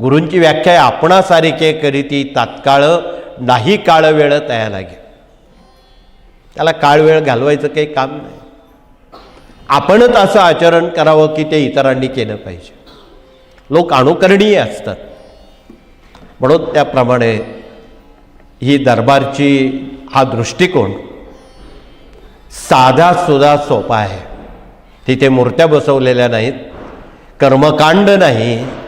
गुरूंची व्याख्या आपणासारखे आपणासारिखे करीती तात्काळ नाही काळ वेळ तया लागे त्याला काळ वेळ घालवायचं काही काम नाही. आपणच असं आचरण करावं की ते इतरांनी केलं पाहिजे. लोक अनुकरणीय असतात. म्हणून त्याप्रमाणे ही दरबारची हा दृष्टिकोन साधा सुधा सोपा आहे. तिथे मूर्त्या बसवलेल्या नाहीत कर्मकांड नाही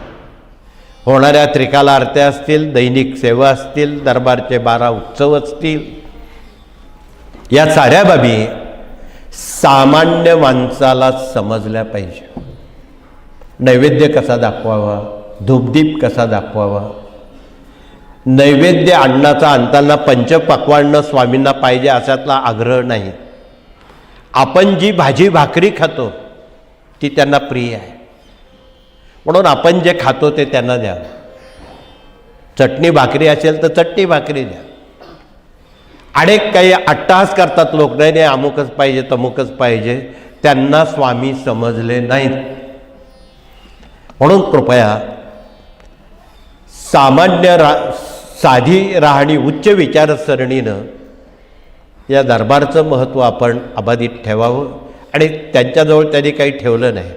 होणाऱ्या त्रिकाला आरत्या असतील दैनिक सेवा असतील दरबारचे बारा उत्सव असतील. या साऱ्या बाबी सामान्य माणसाला समजल्या पाहिजे. नैवेद्य कसा दाखवावा? धूपदीप कसा दाखवावा? नैवेद्य आणण्याचा आणताना पंचपक्वांना स्वामींना पाहिजे अशातला आग्रह नाही. आपण जी भाजी भाकरी खातो ती त्यांना प्रिय आहे. म्हणून आपण जे खातो ते त्यांना द्या. चटणी भाकरी असेल तर चटणी भाकरी द्या. अनेक काही अट्टहास करतात लोक नाही नाही अमुकच पाहिजे तमुकच पाहिजे. त्यांना स्वामी समजले नाहीत. म्हणून कृपया सामान्य रा साधी राहणी उच्च विचारसरणीनं या दरबारचं महत्त्व आपण अबाधित ठेवावं. आणि त्यांच्याजवळ त्यांनी काही ठेवलं नाही.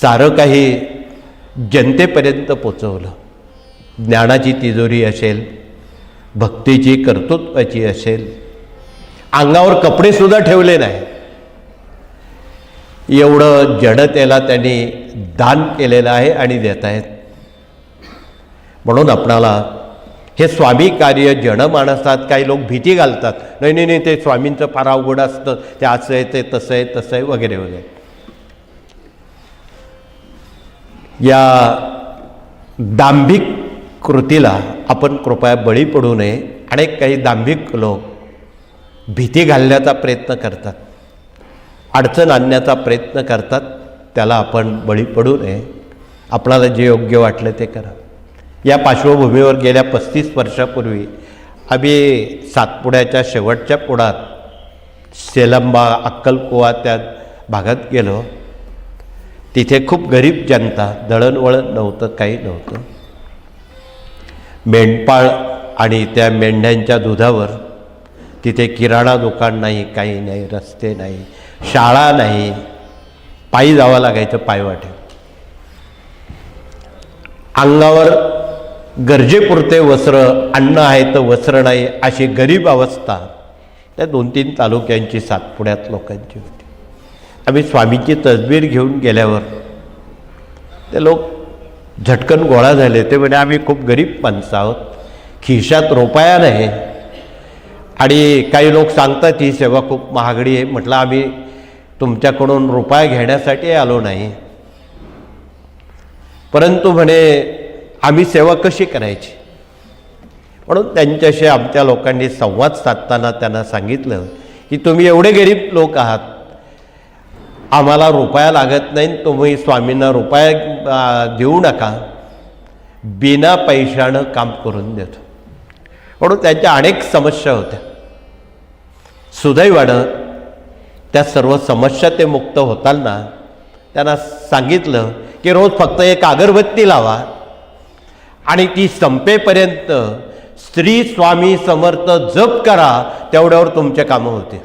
सारं काही जनतेपर्यंत पोचवलं. ज्ञानाची तिजोरी असेल भक्तीची कर्तृत्वाची असेल अंगावर कपडेसुद्धा ठेवले नाही. एवढं जडतेला त्यांनी दान केलेलं आहे आणि देत आहेत. म्हणून आपणाला हे स्वामी कार्य जनमानसात काही लोक भीती घालतात. नाही नाही नाही ते स्वामींचं फार अवघड असतं. ते असं आहे ते तसं आहे तसं आहे वगैरे वगैरे. या दांभिक कृतीला आपण कृपया बळी पडू नये. अनेक काही दांभिक लोक भीती घालण्याचा प्रयत्न करतात. अडचण आणण्याचा प्रयत्न करतात. त्याला आपण बळी पडू नये. आपणाला जे योग्य वाटलं ते करा. या पार्श्वभूमीवर गेल्या पस्तीस वर्षापूर्वी आम्ही सातपुड्याच्या शेवटच्या पुढात सेलंबा अक्कलकुवा त्या भागात गेलो. तिथे खूप गरीब जनता दळणवळण नव्हतं काही नव्हतं. मेंढपाळ आणि त्या मेंढ्यांच्या दुधावर तिथे किराणा दुकान नाही काही नाही रस्ते नाही शाळा नाही. पायी जावं लागायचं पायवाटे अंगावर गरजेपुरते वस्त्र अन्न आहे तर वस्त्र नाही अशी गरीब अवस्था त्या दोन तीन तालुक्यांची सातपुड्यात लोकांची होती. आम्ही स्वामीची तसबीर घेऊन गेल्यावर ते लोक झटकन गोळा झाले. ते म्हणजे आम्ही खूप गरीब माणसं आहोत. खिशात रोपाया नाही. आणि काही लोक सांगतात ही सेवा खूप महागडी आहे. म्हटलं आम्ही तुमच्याकडून रुपया घेण्यासाठी आलो नाही. परंतु म्हणे आम्ही सेवा कशी करायची? म्हणून त्यांच्याशी आमच्या लोकांनी संवाद साधताना त्यांना सांगितलं की तुम्ही एवढे गरीब लोक आहात आम्हाला रुपया लागत नाही तुम्ही स्वामींना रुपया देऊ नका. बिना पैशानं काम करून देतो. म्हणून त्यांच्या अनेक समस्या होत्या. सुदैवानं त्या सर्व समस्या ते मुक्त होताना त्यांना सांगितलं की रोज फक्त एक अगरबत्ती लावा आणि ती संपेपर्यंत स्त्री स्वामी समर्थ जप करा तेवढ्यावर तुमचे कामं होते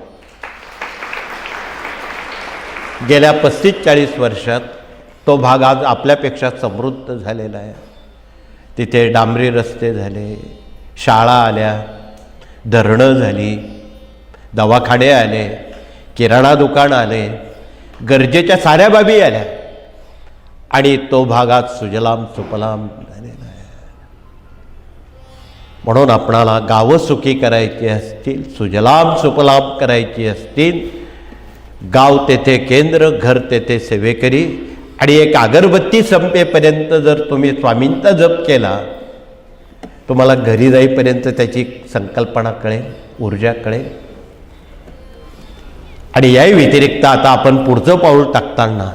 गेल्या पस्तीस चाळीस वर्षात तो भाग आज आपल्यापेक्षा समृद्ध झालेला आहे. तिथे डांबरी रस्ते झाले शाळा आल्या धरणं झाली दवाखाने आले किराणा दुकान आले गरजेच्या साऱ्या बाबी आल्या. आणि तो भागात सुजलाम सुपलाम झालेला आहे. म्हणून आपणाला गावं सुखी करायची असतील सुजलाम सुपलाम करायची असतील गाव तेथे केंद्र घर तेथे सेवेकरी आणि एक अगरबत्ती संपेपर्यंत जर तुम्ही स्वामींचा जप केला तुम्हाला घरी जाईपर्यंत त्याची संकल्पना कळेल ऊर्जा कळेल. आणि याही व्यतिरिक्त आता आपण पुढचं पाऊल टाकताना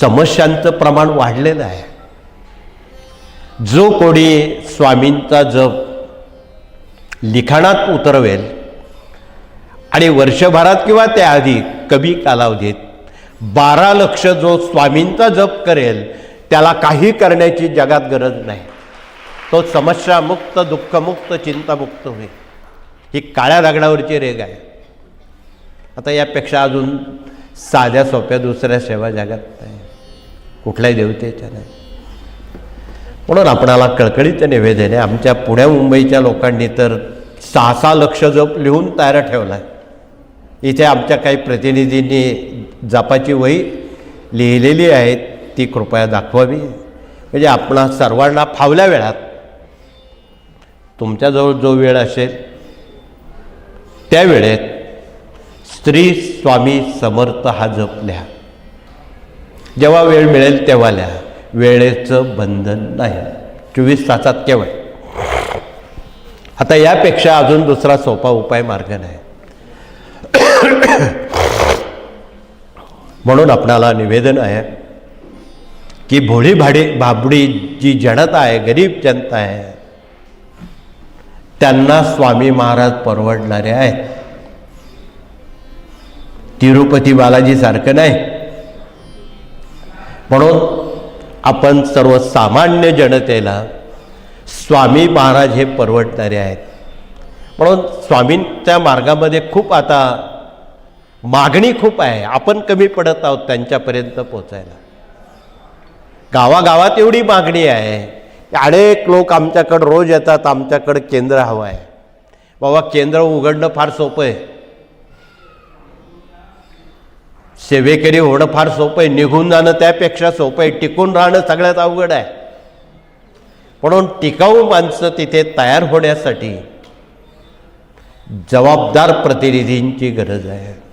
समस्यांचं प्रमाण वाढलेलं आहे. जो कोणी स्वामींचा जप लिखाणात उतरवेल आणि वर्षभरात किंवा त्याआधी कमी कालावधीत बारा लक्ष जो स्वामींचा जप करेल त्याला काही करण्याची जगात गरज नाही. तो समस्यामुक्त दुःखमुक्त चिंतामुक्त होईल. ही काळ्या दगडावरची रेग आहे. आता यापेक्षा अजून साध्या सोप्या दुसऱ्या सेवा जगात नाही. कुठल्याही देवतेच्या नाही. म्हणून आपणाला कळकळीचं निवेदन आहे. आमच्या पुण्या मुंबईच्या लोकांनी तर सहा सहा लक्ष जप लिहून तयार ठेवला आहे इथे आमच्या काही प्रतिनिधींनी जपाची वही लिहिलेली आहे ती कृपया दाखवावी. म्हणजे आपणा सर्वांना फावल्या वेळात तुमच्याजवळ जो वेळ असेल त्या वेळेत स्त्री स्वामी समर्थ हा जप लिहा. जेव्हा वेळ मिळेल तेव्हा लिहा. वेळेचं बंधन नाही. चोवीस तासात केवळ. आता यापेक्षा अजून दुसरा सोपा उपाय मार्ग नाही. म्हणून आपणाला निवेदन आहे की भोळी भाडी भाबडी जी जनता आहे गरीब जनता आहे त्यांना स्वामी महाराज परवडणारे आहेत. तिरुपती बालाजीसारखं नाही. म्हणून आपण सर्वसामान्य जनतेला स्वामी महाराज हे परवडणारे आहेत. म्हणून स्वामींच्या मार्गामध्ये खूप आता मागणी खूप आहे. आपण कमी पडत आहोत त्यांच्यापर्यंत पोचायला गावागावात एवढी मागणी आहे. अनेक लोक आमच्याकडं रोज येतात आमच्याकडं केंद्र हवं आहे बाबा केंद्र उघडणं फार सोपं आहे. सेवेकरी होणं फार सोपं आहे. निघून जाणं त्यापेक्षा सोपं आहे. टिकून राहणं सगळ्यात अवघड आहे. म्हणून टिकाऊ माणसं तिथे तयार होण्यासाठी जबाबदार प्रतिनिधींची गरज आहे.